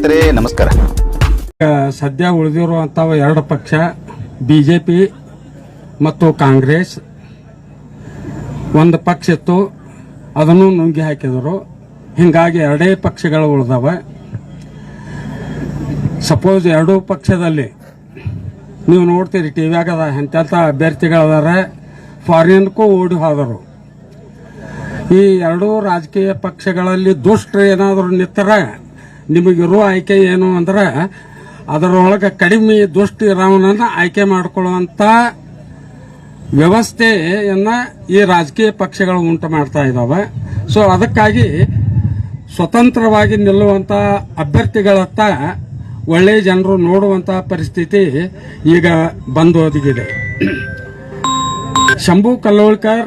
ಸ್ನೇಹಿತರೆ, ನಮಸ್ಕಾರ. ಸದ್ಯ ಉಳಿದಿರುವಂಥವು ಎರಡು ಪಕ್ಷ ಬಿ ಜೆ ಪಿ ಮತ್ತು ಕಾಂಗ್ರೆಸ್. ಒಂದು ಪಕ್ಷ ಇತ್ತು, ಅದನ್ನು ನುಂಗಿ ಹಾಕಿದರು. ಹಿಂಗಾಗಿ ಎರಡೇ ಪಕ್ಷಗಳು ಉಳಿದವ. ಸಪೋಸ್ ಎರಡೂ ಪಕ್ಷದಲ್ಲಿ ನೀವು ನೋಡ್ತೀರಿ ಟಿ ವ್ಯಾಗದ ಎಂತೆಂಥ ಅಭ್ಯರ್ಥಿಗಳದಾರೆ ಫಾರಿನ್ಗೂ ಓಡಿ ಹೋದರು. ಈ ಎರಡೂ ರಾಜಕೀಯ ಪಕ್ಷಗಳಲ್ಲಿ ದುಷ್ಟ ಏನಾದರೂ ನಿಂತರ ನಿಮಗಿರೋ ಆಯ್ಕೆ ಏನು ಅಂದ್ರೆ, ಅದರೊಳಗೆ ಕಡಿಮೆ ದುಷ್ಟಿ ರಾಮನನ್ನು ಆಯ್ಕೆ ಮಾಡಿಕೊಳ್ಳುವಂಥ ವ್ಯವಸ್ಥೆಯನ್ನು ಈ ರಾಜಕೀಯ ಪಕ್ಷಗಳು ಉಂಟು ಮಾಡ್ತಾ ಇದ್ದಾವೆ ಸೊ ಅದಕ್ಕಾಗಿ ಸ್ವತಂತ್ರವಾಗಿ ನಿಲ್ಲುವಂಥ ಅಭ್ಯರ್ಥಿಗಳತ್ತ ಒಳ್ಳೆಯ ಜನರು ನೋಡುವಂಥ ಪರಿಸ್ಥಿತಿ ಈಗ ಬಂದು ಒದಗಿದೆ ಶಂಭು ಕಲ್ಲೋಳ್ಕರ್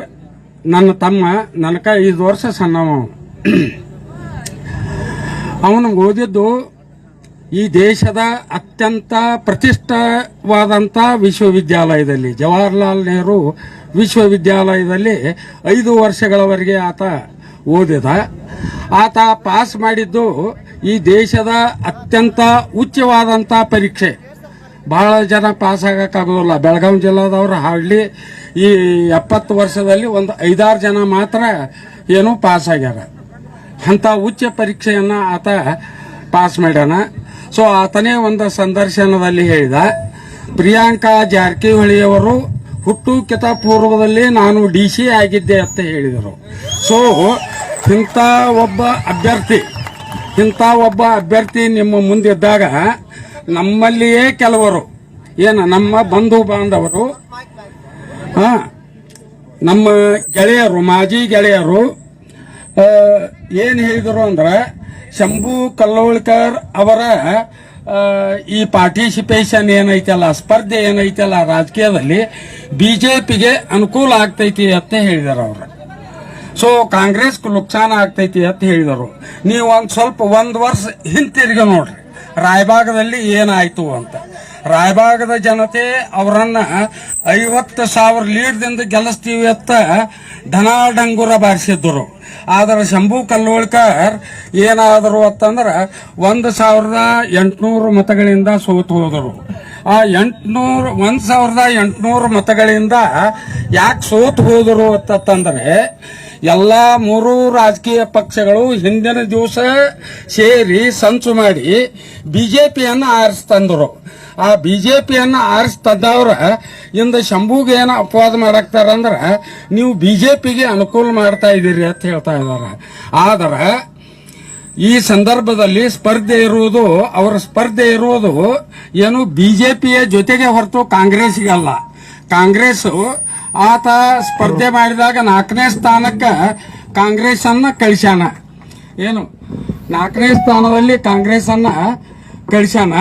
ನನ್ನ ತಮ್ಮ, ನನಕ ಐದು ವರ್ಷ ಸಣ್ಣವ. ಅವನು ಓದಿದ್ದು ಈ ದೇಶದ ಅತ್ಯಂತ ಪ್ರತಿಷ್ಠವಾದಂಥ ವಿಶ್ವವಿದ್ಯಾಲಯದಲ್ಲಿ. ಜವಾಹರ್ಲಾಲ್ ನೆಹರು ವಿಶ್ವವಿದ್ಯಾಲಯದಲ್ಲಿ ಐದು ವರ್ಷಗಳವರೆಗೆ ಆತ ಓದಿದ. ಆತ ಪಾಸ್ ಮಾಡಿದ್ದು ಈ ದೇಶದ ಅತ್ಯಂತ ಉಚ್ಚವಾದಂಥ ಪರೀಕ್ಷೆ. ಬಹಳ ಜನ ಪಾಸ್ ಆಗೋಕ್ಕಾಗೋದಿಲ್ಲ. ಬೆಳಗಾವಿ ಜಿಲ್ಲಾದವರು ಹಾರ್ಡ್ಲಿ ಈ ಎಪ್ಪತ್ತು ವರ್ಷದಲ್ಲಿ ಒಂದು ಐದಾರು ಜನ ಮಾತ್ರ ಏನು ಪಾಸ್ ಆಗ್ಯಾರ. ಅಂತ ಉಚ್ಚ ಪರೀಕ್ಷೆಯನ್ನು ಆತ ಪಾಸ್ ಮಾಡ್ಯಾನ. ಸೊ ಆತನೇ ಒಂದು ಸಂದರ್ಶನದಲ್ಲಿ ಹೇಳಿದ, ಪ್ರಿಯಾಂಕಾ ಜಾರಕಿಹೊಳಿಯವರು ಹುಟ್ಟುಕಿತ ಪೂರ್ವದಲ್ಲಿ ನಾನು ಡಿ ಸಿ ಆಗಿದ್ದೆ ಅಂತ ಹೇಳಿದರು. ಸೊ ಇಂಥ ಒಬ್ಬ ಅಭ್ಯರ್ಥಿ, ಇಂಥ ಒಬ್ಬ ಅಭ್ಯರ್ಥಿ ನಿಮ್ಮ ಮುಂದಿದ್ದಾಗ ನಮ್ಮಲ್ಲಿಯೇ ಕೆಲವರು, ಏನು ನಮ್ಮ ಬಂಧು ಬಾಂಧವರು, ಹಾಂ, ನಮ್ಮ ಗೆಳೆಯರು, ಮಾಜಿ ಗೆಳೆಯರು ಏನ್ ಹೇಳಿದರು ಅಂದ್ರೆ ಶಂಭು ಕಲ್ಲೋಳ್ಕರ್ ಅವರ ಈ ಪಾರ್ಟಿಸಿಪೇಷನ್ ಏನೈತಲ್ಲ, ಸ್ಪರ್ಧೆ ಏನೈತಲ್ಲ ರಾಜಕೀಯದಲ್ಲಿ ಬಿಜೆಪಿಗೆ ಅನುಕೂಲ ಆಗ್ತೈತಿ ಅಂತ ಹೇಳಿದರು ಅವರು. ಸೊ ಕಾಂಗ್ರೆಸ್ ನುಕ್ಸಾನ ಆಗ್ತೈತಿ ಅಂತ ಹೇಳಿದರು. ನೀವು ಒಂದು ಸ್ವಲ್ಪ ಒಂದು ವರ್ಷ ಹಿಂತಿರುಗಿ ನೋಡ್ರಿ. ರಾಯಭಾಗದಲ್ಲಿ ಏನಾಯ್ತು ಅಂತ. ರಾಯಬಾಗದ ಜನತೆ ಅವರನ್ನ ಐವತ್ತು ಸಾವಿರ ಲೀಡ್ದಿಂದ ಗೆಲ್ಲಿಸ್ತೀವಿ ಅಂತ ಧನಾಡಂಗುರ ಬಾರಿಸಿದ್ರು. ಆದ್ರೆ ಶಂಭು ಕಲ್ಲೋಳ್ಕರ್ ಏನಾದರು ಅಂತಂದ್ರೆ ಒಂದು ಸಾವಿರದ ಎಂಟುನೂರು ಮತಗಳಿಂದ ಸೋತು ಹೋದರು. ಆ ಎಂಟುನೂರು, ಒಂದ್ ಸಾವಿರದ ಎಂಟುನೂರು ಮತಗಳಿಂದ ಯಾಕೆ ಸೋತು ಹೋದರು ಅಂತಂದ್ರೆ ಎಲ್ಲ ಮೂರು ರಾಜಕೀಯ ಪಕ್ಷಗಳು ಹಿಂದಿನ ದಿವಸ ಸೇರಿ ಸಂಚು ಮಾಡಿ ಬಿಜೆಪಿಯನ್ನು ಆರಿಸ್ತಂದ್ರು ಆ ಬಿಜೆಪಿಯನ್ನು ಆರಿಸಿ ತಂದವ್ರ ಇಂದ ಶಂಭುಗೆ ಏನು ಅಪವಾದ ಮಾಡಾಕ್ತಾರಂದ್ರ ನೀವು ಬಿಜೆಪಿಗೆ ಅನುಕೂಲ ಮಾಡ್ತಾ ಇದ್ದೀರಿ ಅಂತ ಹೇಳ್ತಾ ಇದ್ದಾರೆ ಆದರೆ ಈ ಸಂದರ್ಭದಲ್ಲಿ ಸ್ಪರ್ಧೆ ಇರುವುದು, ಅವರ ಸ್ಪರ್ಧೆ ಇರುವುದು ಏನು ಬಿಜೆಪಿಯ ಜೊತೆಗೆ ಹೊರತು ಕಾಂಗ್ರೆಸ್ಗಲ್ಲ ಕಾಂಗ್ರೆಸ್ ಆತ ಸ್ಪರ್ಧೆ ಮಾಡಿದಾಗ ನಾಲ್ಕನೇ ಸ್ಥಾನಕ್ಕೆ ಕಾಂಗ್ರೆಸ್ ಅನ್ನ ಕಳಿಸ್ಯಾನ. ಏನು? ನಾಲ್ಕನೇ ಸ್ಥಾನದಲ್ಲಿ ಕಾಂಗ್ರೆಸ್ ಅನ್ನ ಕಳಿಸ್ಯಾನ.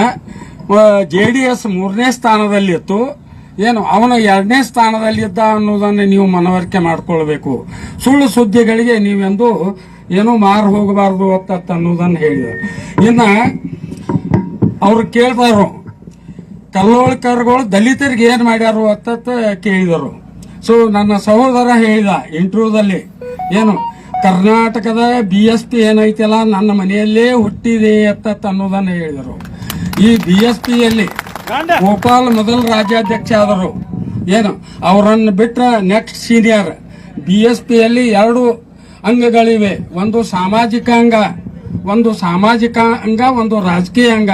ಜೆ ಡಿ ಎಸ್ ಮೂರನೇ ಸ್ಥಾನದಲ್ಲಿತ್ತು. ಏನು, ಅವನು ಎರಡನೇ ಸ್ಥಾನದಲ್ಲಿದ್ದ ಅನ್ನೋದನ್ನು ನೀವು ಮನವರಿಕೆ ಮಾಡಿಕೊಳ್ಬೇಕು. ಸುಳ್ಳು ಸುದ್ದಿಗಳಿಗೆ ನೀವೆಂದು ಏನೂ ಮಾರು ಹೋಗಬಾರದು ಅನ್ನೋದನ್ನು ಹೇಳಿದರು ಇನ್ನ, ಅವ್ರು ಕೇಳ್ತಾರು ಕಲ್ಲೋಳ್ಕರ್ಗಳು ದಲಿತರಿಗೆ ಏನು ಮಾಡ್ಯಾರು ಅತ್ತ ಕೇಳಿದರು. ಸೊ, ನನ್ನ ಸಹೋದರ ಹೇಳಿದ ಇಂಟರ್ವ್ಯೂದಲ್ಲಿ, ಏನು, ಕರ್ನಾಟಕದ ಬಿ ಎಸ್ ಪಿ ಏನೈತಲ್ಲ, ನನ್ನ ಮನೆಯಲ್ಲೇ ಹುಟ್ಟಿದೆ ಅತ್ತ ಅನ್ನೋದನ್ನು ಹೇಳಿದರು. ಈ ಬಿ ಎಸ್ ಪಿಯಲ್ಲಿ ಗೋಪಾಲ್ ಮೊದಲ ರಾಜ್ಯಾಧ್ಯಕ್ಷ ಆದರು. ಏನು ಅವರನ್ನು ಬಿಟ್ಟರೆ ನೆಕ್ಸ್ಟ್ ಸೀನಿಯರ್ ಬಿ ಎಸ್ ಪಿಯಲ್ಲಿ ಎರಡು ಅಂಗಗಳಿವೆ. ಒಂದು ಸಾಮಾಜಿಕ ಅಂಗ ಒಂದು ಸಾಮಾಜಿಕ ಅಂಗ ಒಂದು ರಾಜಕೀಯ ಅಂಗ.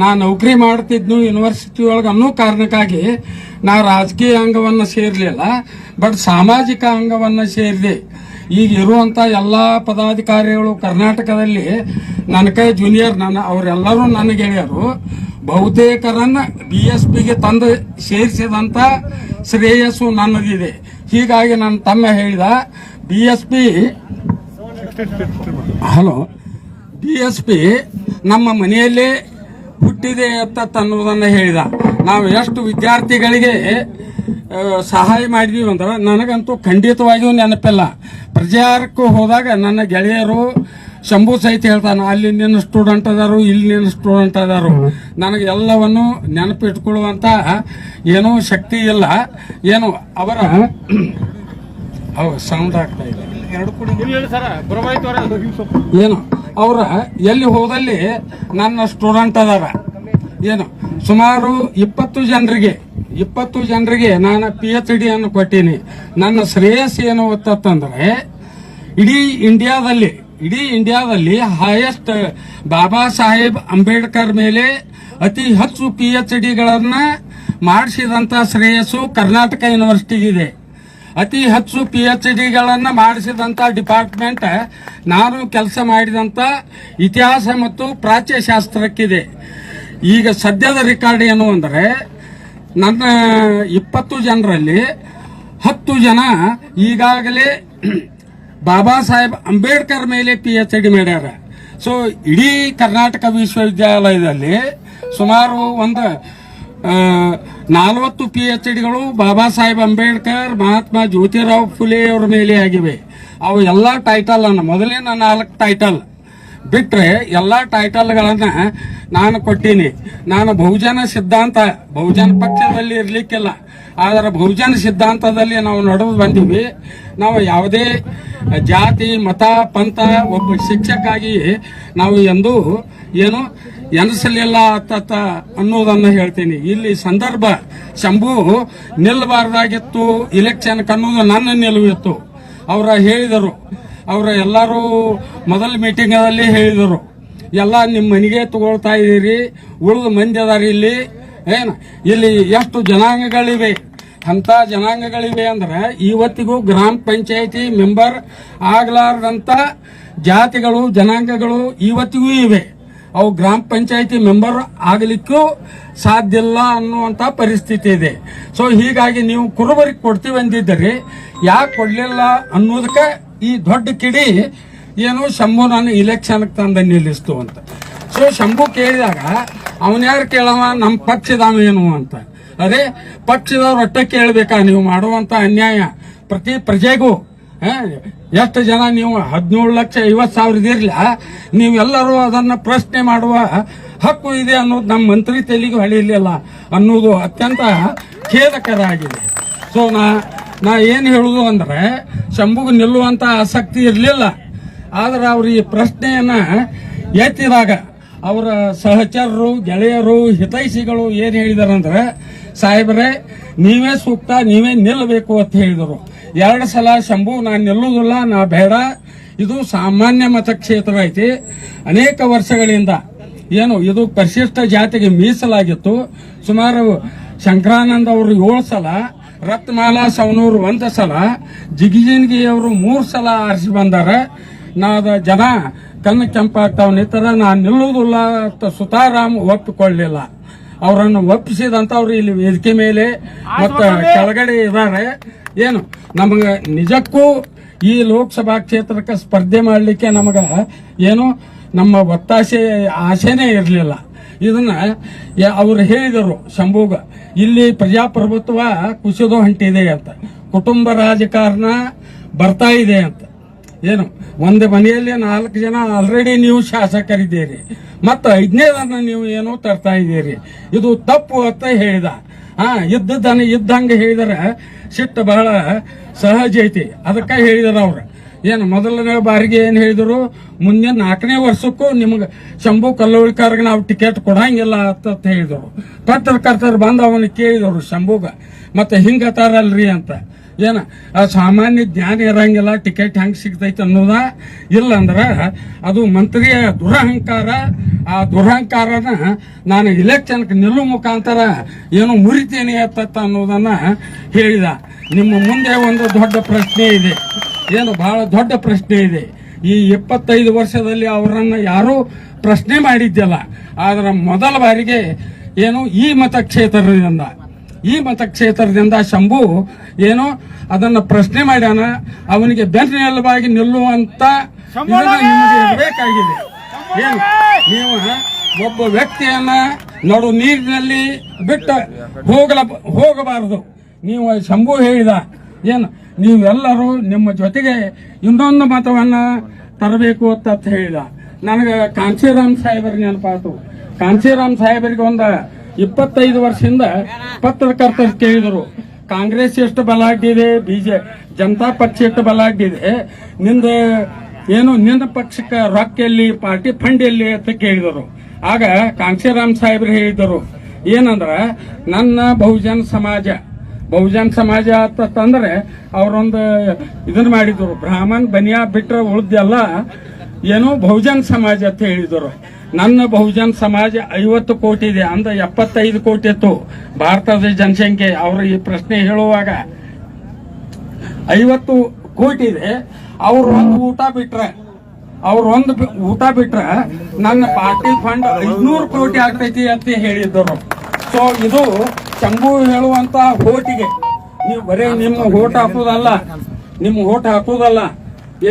ನಾ ನೌಕರಿ ಮಾಡ್ತಿದ್ನು ಯೂನಿವರ್ಸಿಟಿ ಒಳಗೆ ಅನ್ನೋ ಕಾರಣಕ್ಕಾಗಿ ನಾ ರಾಜಕೀಯ ಅಂಗವನ್ನು ಸೇರಲಿಲ್ಲ ಬಟ್ ಸಾಮಾಜಿಕ ಅಂಗವನ್ನು ಸೇರಿದೆ. ಈಗ ಇರುವಂತ ಎಲ್ಲಾ ಪದಾಧಿಕಾರಿಗಳು ಕರ್ನಾಟಕದಲ್ಲಿ ನನ್ನ ಕೈ ಜೂನಿಯರ್ ನನ್ನ ಅವರೆಲ್ಲರೂ ನನ್ನ ಗೆಳೆಯರು. ಬಹುತೇಕರನ್ನ ಬಿ ಎಸ್ ಪಿಗೆ ತಂದು ಸೇರಿಸಿದಂತ ಶ್ರೇಯಸ್ಸು ನನ್ನದಿದೆ. ಹೀಗಾಗಿ ನನ್ನ ತಮ್ಮ ಹೇಳಿದ B S P hello B S P ನಮ್ಮ ಮನೆಯಲ್ಲೇ ಹುಟ್ಟಿದೆ ಅಂತ ತನ್ನುವುದನ್ನು ಹೇಳಿದ. ನಾವು ಎಷ್ಟು ವಿದ್ಯಾರ್ಥಿಗಳಿಗೆ ಸಹಾಯ ಮಾಡಿದೀವಿ ಅಂದ್ರೆ ನನಗಂತೂ ಖಂಡಿತವಾಗಿಯೂ ನೆನಪಿಲ್ಲ. ಪ್ರಜಾರಕ್ಕೂ ಹೋದಾಗ ನನ್ನ ಗೆಳೆಯರು ಶಂಭು ಸಹಿತ ಹೇಳ್ತಾನೆ ಅಲ್ಲಿ ನಿನ್ನ ಸ್ಟೂಡೆಂಟ್ ಅದಾರು ಇಲ್ಲಿ ನಿನ್ನ ಸ್ಟೂಡೆಂಟ್ ಅದಾರು. ನನಗೆ ಎಲ್ಲವನ್ನು ನೆನಪಿಟ್ಕೊಳ್ಳುವಂತ ಏನೂ ಶಕ್ತಿ ಇಲ್ಲ. ಏನು ಅವರ ಅವ ಸೌಂಡ್ ಆಗ್ತಾ ಇದೆ ಏನು? ಅವರ ಎಲ್ಲಿ ಹೋದಲ್ಲಿ ನನ್ನ ಸ್ಟೂಡೆಂಟ್ ಅದಾರ. ಏನು? ಸುಮಾರು ಇಪ್ಪತ್ತು ಜನರಿಗೆ ಇಪ್ಪತ್ತು ಜನರಿಗೆ ನಾನು ಪಿ ಎಚ್ ಡಿಯನ್ನು ಕೊಟ್ಟೀನಿ. ನನ್ನ ಶ್ರೇಯಸ್ ಏನು ಗೊತ್ತಂದ್ರೆ ಇಡೀ ಇಂಡಿಯಾದಲ್ಲಿ ಇಡೀ ಇಂಡಿಯಾದಲ್ಲಿ ಹೈಯೆಸ್ಟ್ ಬಾಬಾ ಸಾಹೇಬ್ ಅಂಬೇಡ್ಕರ್ ಮೇಲೆ ಅತಿ ಹೆಚ್ಚು ಪಿ ಎಚ್ ಡಿಗಳನ್ನು ಮಾಡಿಸಿದಂತ ಶ್ರೇಯಸ್ಸು ಕರ್ನಾಟಕ ಯೂನಿವರ್ಸಿಟಿಗಿದೆ ಅತಿ ಹೆಚ್ಚು ಪಿ ಎಚ್ ಡಿಗಳನ್ನು ಮಾಡಿಸಿದಂಥ ಡಿಪಾರ್ಟ್ಮೆಂಟ್ ನಾನು ಕೆಲಸ ಮಾಡಿದಂತ ಇತಿಹಾಸ ಮತ್ತು ಪ್ರಾಚ್ಯಶಾಸ್ತ್ರಕ್ಕಿದೆ. ಈಗ ಸದ್ಯದ ರೆಕಾರ್ಡ್ ಏನು ಅಂದರೆ, ನನ್ನ ಇಪ್ಪತ್ತು ಜನರಲ್ಲಿ ಹತ್ತು ಜನ ಈಗಾಗಲೇ ಬಾಬಾ ಸಾಹೇಬ್ ಅಂಬೇಡ್ಕರ್ ಮೇಲೆ ಪಿ ಎಚ್ ಡಿ ಮಾಡ್ಯಾರ. ಸೊ ಇಡೀ ಕರ್ನಾಟಕ ವಿಶ್ವವಿದ್ಯಾಲಯದಲ್ಲಿ ಸುಮಾರು ಒಂದು ನಾಲ್ವತ್ತು ಪಿ ಎಚ್ ಡಿಗಳು ಬಾಬಾ ಸಾಹೇಬ್ ಅಂಬೇಡ್ಕರ್, ಮಹಾತ್ಮ ಜ್ಯೋತಿರಾವ್ ಫುಲೆ ಅವರ ಮೇಲೆ ಆಗಿವೆ. ಅವು ಎಲ್ಲ ಟೈಟಲ್ ಅನ್ನ ಮೊದಲಿನ ನಾಲ್ಕು ಟೈಟಲ್ ಬಿಟ್ಟರೆ ಎಲ್ಲ ಟೈಟಲ್ಗಳನ್ನು ನಾನು ಕೊಟ್ಟೀನಿ. ನಾನು ಬಹುಜನ ಸಿದ್ಧಾಂತ, ಬಹುಜನ ಪಕ್ಷದಲ್ಲಿ ಇರಲಿಕ್ಕಿಲ್ಲ. ಆದರೆ ಬಹುಜನ ಸಿದ್ಧಾಂತದಲ್ಲಿ ನಾವು ನಡೆದು ಬಂದೀವಿ. ನಾವು ಯಾವುದೇ ಜಾತಿ, ಮತ, ಪಂಥ, ಒಬ್ಬ ಶಿಕ್ಷಕಾಗಿ ನಾವು ಎಂದು ಏನು ಎನಿಸಲಿಲ್ಲ ಅತ್ತ ಅನ್ನೋದನ್ನ ಹೇಳ್ತೀನಿ. ಇಲ್ಲಿ ಸಂದರ್ಭ, ಶಂಭು ನಿಲ್ಲಬಾರ್ದಾಗಿತ್ತು ಇಲೆಕ್ಷನ್ ಅನ್ನೋದು ನನ್ನ ನಿಲುವಿತ್ತು ಅವರ ಹೇಳಿದರು. ಅವರ ಎಲ್ಲರೂ ಮೊದಲ ಮೀಟಿಂಗ್ ಅಲ್ಲಿ ಹೇಳಿದರು. ಎಲ್ಲ ನಿಮ್ಮ ಮನೆಗೆ ತಗೊಳ್ತಾ ಇದ್ದೀರಿ, ಉಳಿದ ಮಂದಿ ಅದಾರ ಇಲ್ಲಿ. ಏನು? ಇಲ್ಲಿ ಎಷ್ಟು ಜನಾಂಗಗಳಿವೆ? ಅಂತ ಜನಾಂಗಗಳಿವೆ ಅಂದ್ರೆ ಇವತ್ತಿಗೂ ಗ್ರಾಮ ಪಂಚಾಯತಿ ಮೆಂಬರ್ ಆಗ್ಲಾರದಂತ ಜಾತಿಗಳು, ಜನಾಂಗಗಳು ಇವತ್ತಿಗೂ ಇವೆ. ಅವು ಗ್ರಾಮ ಪಂಚಾಯತಿ ಮೆಂಬರ್ ಆಗಲಿಕ್ಕೂ ಸಾಧ್ಯ ಇಲ್ಲ ಅನ್ನುವಂತ ಪರಿಸ್ಥಿತಿ ಇದೆ. ಸೊ ಹೀಗಾಗಿ ನೀವು ಕುರುಬರಿಗೆ ಕೊಡ್ತೀವಿ ಅಂದಿದ್ದರೆ ಯಾಕೆ ಕೊಡ್ಲಿಲ್ಲ ಅನ್ನೋದಕ್ಕೆ ಈ ದೊಡ್ಡ ಕಿಡಿ ಏನು ಶಂಭು ನಾನು ಇಲೆಕ್ಷನ್ಗೆ ತಂದ ನಿಲ್ಲಿಸ್ತು ಅಂತ. ಸೊ ಶಂಭು ಕೇಳಿದಾಗ ಅವನ್ ಯಾರು ಕೇಳವ? ನಮ್ಮ ಪಕ್ಷದವ ಏನು ಅಂತ. ಅದೇ ಪಕ್ಷದವ್ರ ಒಟ್ಟ ಕೇಳಬೇಕಾ ನೀವು ಮಾಡುವಂತ ಅನ್ಯಾಯ. ಪ್ರತಿ ಪ್ರಜೆಗೂ ಎಷ್ಟು ಜನ ನೀವು? ಹದಿನೇಳು ಲಕ್ಷ, ಐವತ್ತು ಸಾವಿರದ ಇರ್ಲ? ನೀವೆಲ್ಲರೂ ಅದನ್ನ ಪ್ರಶ್ನೆ ಮಾಡುವ ಹಕ್ಕು ಇದೆ ಅನ್ನೋದು ನಮ್ಮ ಮಂತ್ರಿ ತೆಲಿಗೆ ಹೊಳಿಲಿಲ್ಲ ಅನ್ನೋದು ಅತ್ಯಂತ ಖೇದಕರ ಆಗಿದೆ ಸೊ ನಾ ನಾ ಏನು ಹೇಳುದು ಅಂದ್ರೆ, ಶಂಭುಗೆ ನಿಲ್ಲುವಂತ ಆಸಕ್ತಿ ಇರಲಿಲ್ಲ. ಆದ್ರೆ ಅವ್ರ ಈ ಪ್ರಶ್ನೆಯನ್ನ ಎತ್ತಿದಾಗ ಅವರ ಸಹಚರರು, ಗೆಳೆಯರು, ಹಿತೈಷಿಗಳು ಏನ್ ಹೇಳಿದಾರಂದ್ರೆ, ಸಾಹೇಬ್ರೆ, ನೀವೇ ಸೂಕ್ತ, ನೀವೇ ನಿಲ್ಲಬೇಕು ಅಂತ ಹೇಳಿದರು. ಎರಡು ಸಲ ಶಂಭು, ನಾನು ನಿಲ್ಲುವುದಿಲ್ಲ, ನಾ ಬೇಡ. ಇದು ಸಾಮಾನ್ಯ ಮತಕ್ಷೇತ್ರ ಐತಿ. ಅನೇಕ ವರ್ಷಗಳಿಂದ ಏನು, ಇದು ಪರಿಶಿಷ್ಟ ಜಾತಿಗೆ ಮೀಸಲಾಗಿತ್ತು. ಸುಮಾರು ಶಂಕರಾನಂದ ಅವರು ಏಳು ಸಲ, ರತ್ನಮಾಲಾ ಸವನೂರು ಒಂದು ಸಲ ಜಿಗಿಜಿನ್ಗಿ ಅವರು ಮೂರು ಸಲ ಆರಿಸಿ ಬಂದಾರ. ನಾದ ಜನ ಕಣ್ಣು ಕೆಂಪಾಗ್ತಾವ ನಿಂತರ ನಾನು ನಿಲ್ಲುವುದಿಲ್ಲ ಅಂತ ಸುತಾರಾಮ್ ಒಪ್ಪಿಕೊಳ್ಳಲಿಲ್ಲ ಅವರನ್ನು ಒಪ್ಪಿಸಿದಂತ ಅವ್ರು ಇಲ್ಲಿ ವೇದಿಕೆ ಮೇಲೆ ಮತ್ತ ಕೆಳಗಡೆ ಇದ್ದಾರೆ. ಏನು ನಮಗ ನಿಜಕ್ಕೂ ಈ ಲೋಕಸಭಾ ಕ್ಷೇತ್ರಕ್ಕೆ ಸ್ಪರ್ಧೆ ಮಾಡಲಿಕ್ಕೆ ನಮಗ ಏನು ನಮ್ಮ ಒತ್ತಾಸೆ ಆಸೆನೇ ಇರಲಿಲ್ಲ. ಇದನ್ನ ಅವರು ಅವ್ರು ಹೇಳಿದರು ಶಂಭುಗ ಇಲ್ಲಿ ಪ್ರಜಾಪ್ರಭುತ್ವ ಕುಸಿದು ಹೊಂಟಿದೆ ಅಂತ. ಕುಟುಂಬ ರಾಜಕಾರಣ ಬರ್ತಾ ಇದೆ ಅಂತ. ಏನು? ಒಂದು ಮನೆಯಲ್ಲಿ ನಾಲ್ಕು ಜನ ಆಲ್ರೆಡಿ ನೀವು ಶಾಸಕರಿದ್ದೀರಿ. ಮತ್ತು ಐದನೇದನ್ನ ನೀವು ಏನೋ ತರ್ತಾ ಇದ್ದೀರಿ. ಇದು ತಪ್ಪು ಅಂತ ಹೇಳಿದ. ಹಾ ಇದ್ದದನ್ನ ಇದ್ದಂಗೆ ಹೇಳಿದರೆ. ಸಿಟ್ಟು ಬಹಳ ಸಹಜ ಐತಿ. ಅದಕ್ಕೆ ಹೇಳಿದಾರ ಅವ್ರು. ಏನು, ಮೊದಲನೇ ಬಾರಿಗೆ ಏನು ಹೇಳಿದರು? ಮುಂದಿನ ನಾಲ್ಕನೇ ವರ್ಷಕ್ಕೂ ನಿಮ್ಗೆ ಶಂಭು ಕಲ್ಲೋಳಿಕರ್ಗೆ ನಾವು ಟಿಕೆಟ್ ಕೊಡಂಗಿಲ್ಲ ಅಂತ ಹೇಳಿದರು. ಪತ್ರಕರ್ತರು ಬಂದು ಅವನಿಗೆ ಕೇಳಿದವರು ಶಂಭುಗ, ಮತ್ತೆ ಹಿಂಗತಾರಲ್ರಿ ಅಂತ. ಏನ, ಆ ಸಾಮಾನ್ಯ ಜ್ಞಾನ ಇರಂಗಿಲ್ಲ ಟಿಕೆಟ್ ಹೆಂಗೆ ಸಿಗ್ತೈತೆ ಅನ್ನೋದ ಇಲ್ಲ ಅಂದ್ರ ಅದು ಮಂತ್ರಿಯ ದುರಹಂಕಾರ, ಆ ದುರಹಂಕಾರನ ನಾನು ಇಲೆಕ್ಷನ್ಗೆ ನಿಲ್ಲುವ ಮುಖಾಂತರ ಏನು ಮುರಿತೇನೆ ಅತ್ತ ಅನ್ನೋದನ್ನ ಹೇಳಿದ. ನಿಮ್ಮ ಮುಂದೆ ಒಂದು ದೊಡ್ಡ ಪ್ರಶ್ನೆ ಇದೆ. ಏನು, ಬಹಳ ದೊಡ್ಡ ಪ್ರಶ್ನೆ ಇದೆ. ಈ ಇಪ್ಪತ್ತೈದು ವರ್ಷದಲ್ಲಿ ಅವರನ್ನ ಯಾರೂ ಪ್ರಶ್ನೆ ಮಾಡಿದ್ದಿಲ್ಲ. ಆದ್ರೆ ಮೊದಲ ಬಾರಿಗೆ ಏನು ಈ ಮತಕ್ಷೇತ್ರದಿಂದ ಈ ಮತಕ್ಷೇತ್ರದಿಂದ ಶಂಭು ಏನು ಅದನ್ನ ಪ್ರಶ್ನೆ ಮಾಡ್ಯಾನ. ಅವನಿಗೆ ಬೆನ್ನೆಲುಬಾಗಿ ನಿಲ್ಲುವಂತ ಬೇಕಾಗಿದೆ ಏನು? ನೀವು ಒಬ್ಬ ವ್ಯಕ್ತಿಯನ್ನ ನಡು ನೀರಿನಲ್ಲಿ ಬಿಟ್ಟು ಹೋಗಲ ಹೋಗಬಾರದು. ನೀವು ಶಂಭು ಹೇಳಿದ ಏನು? ನೀವೆಲ್ಲರೂ ನಿಮ್ಮ ಜೊತೆಗೆ ಇನ್ನೊಂದು ಮತವನ್ನ ತರಬೇಕು ಅಂತ ಅಂತ ಹೇಳಿದ. ನನಗೆ ಕಾಂಚೀರಾಮ್ ಸಾಹೇಬರಿಗೆ ನೆನಪಾಯ್ತು. ಕಾಂಚೀರಾಮ್ ಸಾಹೇಬರಿಗೆ ಒಂದ ಇಪ್ಪತ್ತೈದು ವರ್ಷದಿಂದ ಪತ್ರಕರ್ತರು ಕೇಳಿದರು. ಕಾಂಗ್ರೆಸ್ ಎಷ್ಟು ಬಲ ಆಗಿದೆ ಬಿಜೆ ಜನತಾ ಪಕ್ಷ ಎಷ್ಟು ಬಲ ಅಡ್ಡಿದೆ ನಿಂದ ಏನು ನಿನ್ನ ಪಕ್ಷಕ್ಕೆ ರೊಕ್ಕ ಎಲ್ಲಿ ಪಾರ್ಟಿ ಫಂಡ್ ಎಲ್ಲಿ ಅಂತ ಕೇಳಿದರು. ಆಗ ಕಾಂಕ್ಷಿರಾಮ್ ಸಾಹೇಬ್ರು ಹೇಳಿದರು ಏನಂದ್ರ ನನ್ನ ಬಹುಜನ ಸಮಾಜ ಬಹುಜನ ಸಮಾಜ ಅಂತಂದ್ರೆ ಅವರೊಂದು ಇದನ್ನ ಮಾಡಿದ್ರು ಬ್ರಾಹ್ಮಣ್ ಬನಿಯಾ ಬಿಟ್ರೆ ಉಳ್ದೆಲ್ಲ ಏನೋ ಬಹುಜನ್ ಸಮಾಜ ಅಂತ ಹೇಳಿದರು. ನನ್ನ ಬಹುಜನ್ ಸಮಾಜ ಐವತ್ತು ಕೋಟಿ ಇದೆ ಅಂದ್ರೆ ಎಪ್ಪತ್ತೈದು ಕೋಟಿ ಇತ್ತು. ಭಾರತದ ಜನಸಂಖ್ಯೆ, ಅವರು ಈ ಪ್ರಶ್ನೆ ಹೇಳುವಾಗ ಐವತ್ತು ಕೋಟಿ ಇದೆ, ಅವ್ರು ಒಂದು ಊಟ ಬಿಟ್ರೆ, ಅವ್ರು ಒಂದು ಊಟ ಬಿಟ್ರೆ ನನ್ನ ಪಾರ್ಟಿ ಫಂಡ್ ಐದ್ನೂರು ಕೋಟಿ ಆಗ್ತೈತಿ ಅಂತ ಹೇಳಿದ್ದರು. ಸೊ ಇದು ಚಂಬು ಹೇಳುವಂತ ಹೋಟಿಗೆ ನೀವು ಬರೀ ನಿಮ್ಮ ಓಟ್ ಹಾಕುದಲ್ಲ, ನಿಮ್ಮ ಓಟ್ ಹಾಕುದಲ್ಲ,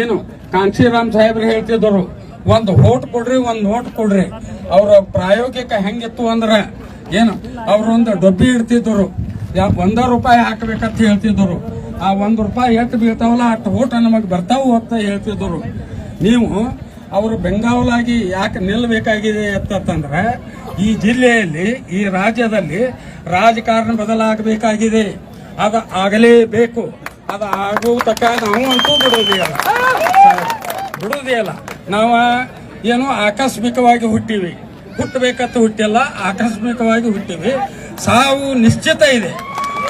ಏನು? ಕಾಂಶಿರಾಮ್ ಸಾಹೇಬ್ರು ಹೇಳ್ತಿದ್ರು, ಒಂದು ಓಟ್ ಕೊಡ್ರಿ, ಒಂದು ನೋಟ್ ಕೊಡ್ರಿ. ಅವ್ರ ಪ್ರಾಯೋಗಿಕ ಹೆಂಗಿತ್ತು ಅಂದ್ರೆ, ಏನು ಅವರೊಂದು ಡಬ್ಬಿ ಇಡ್ತಿದ್ರು. ಒಂದ ರೂಪಾಯಿ ಹಾಕಬೇಕಂತ ಹೇಳ್ತಿದ್ರು. ಆ ಒಂದ್ ರೂಪಾಯಿ ಎಷ್ಟು ಬೀಳ್ತಾವಲ್ಲ, ಅಷ್ಟು ಓಟ ನಮಗೆ ಬರ್ತಾವು ಅಂತ ಹೇಳ್ತಿದ್ರು. ನೀವು, ಅವರು ಬೆಂಗಾವಲಾಗಿ ಯಾಕೆ ನಿಲ್ಲಬೇಕಾಗಿದೆ ಅಂತಂದ್ರೆ, ಈ ಜಿಲ್ಲೆಯಲ್ಲಿ, ಈ ರಾಜ್ಯದಲ್ಲಿ ರಾಜಕಾರಣ ಬದಲಾಗಬೇಕಾಗಿದೆ. ಅದು ಆಗಲೇಬೇಕು. ಅದು ಆಗುವ ತಕ್ಕ ನಾವು ಅಂತೂ ಬಿಡೋದಿಲ್ಲ ಬಿಡುವುದೇ ಇಲ್ಲ ನಾವು ಏನು ಆಕಸ್ಮಿಕವಾಗಿ ಹುಟ್ಟಿವಿ. ಹುಟ್ಟಬೇಕಂತ ಹುಟ್ಟಿಲ್ಲ, ಆಕಸ್ಮಿಕವಾಗಿ ಹುಟ್ಟಿವಿ. ಸಾವು ನಿಶ್ಚಿತ ಇದೆ.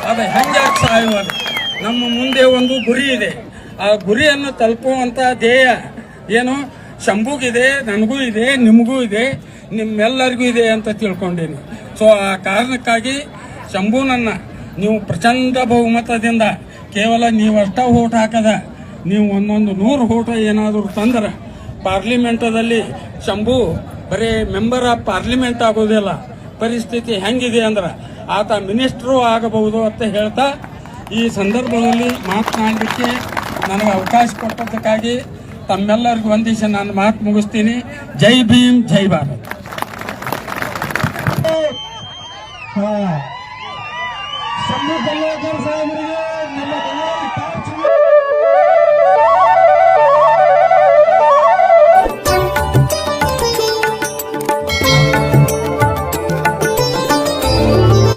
ಅದು ಹೆಂಗೆ ಸಾಯುವುದು ನಮ್ಮ ಮುಂದೆ ಒಂದು ಗುರಿ ಇದೆ. ಆ ಗುರಿಯನ್ನು ತಲುಪುವಂತ ಧ್ಯೇಯ ಏನು? ಶಂಭುಗಿದೆ ನನಗೂ ಇದೆ, ನಿಮಗೂ ಇದೆ, ನಿಮ್ಮೆಲ್ಲರಿಗೂ ಇದೆ ಅಂತ ತಿಳ್ಕೊಂಡೀನಿ. ಸೊ ಆ ಕಾರಣಕ್ಕಾಗಿ ಶಂಭುನನ್ನ ನೀವು ಪ್ರಚಂಡ ಬಹುಮತದಿಂದ ಕೇವಲ ನೀವಷ್ಟ ಓಟ್ ಹಾಕದ. ನೀವು ಒಂದೊಂದು ನೂರು ಓಟ ಏನಾದರೂ ತಂದ್ರೆ ಪಾರ್ಲಿಮೆಂಟದಲ್ಲಿ, ಶಂಭು, ಬರೀ ಮೆಂಬರ್ ಆಫ್ ಪಾರ್ಲಿಮೆಂಟ್ ಆಗೋದಿಲ್ಲ. ಪರಿಸ್ಥಿತಿ ಹೆಂಗಿದೆ? ಅಂದ್ರೆ, ಆತ ಮಿನಿಸ್ಟ್ರು ಆಗಬಹುದು ಅಂತ ಹೇಳ್ತಾ, ಈ ಸಂದರ್ಭದಲ್ಲಿ ಮಾತನಾಡಲಿಕ್ಕೆ ನನಗೆ ಅವಕಾಶ ಕೊಟ್ಟದ್ದಕ್ಕಾಗಿ ತಮ್ಮೆಲ್ಲರಿಗೂ ವಂದಿಸಿ ನಾನು ಮಾತು ಮುಗಿಸ್ತೀನಿ. ಜೈ ಭೀಮ್, ಜೈ ಭಾರತ್.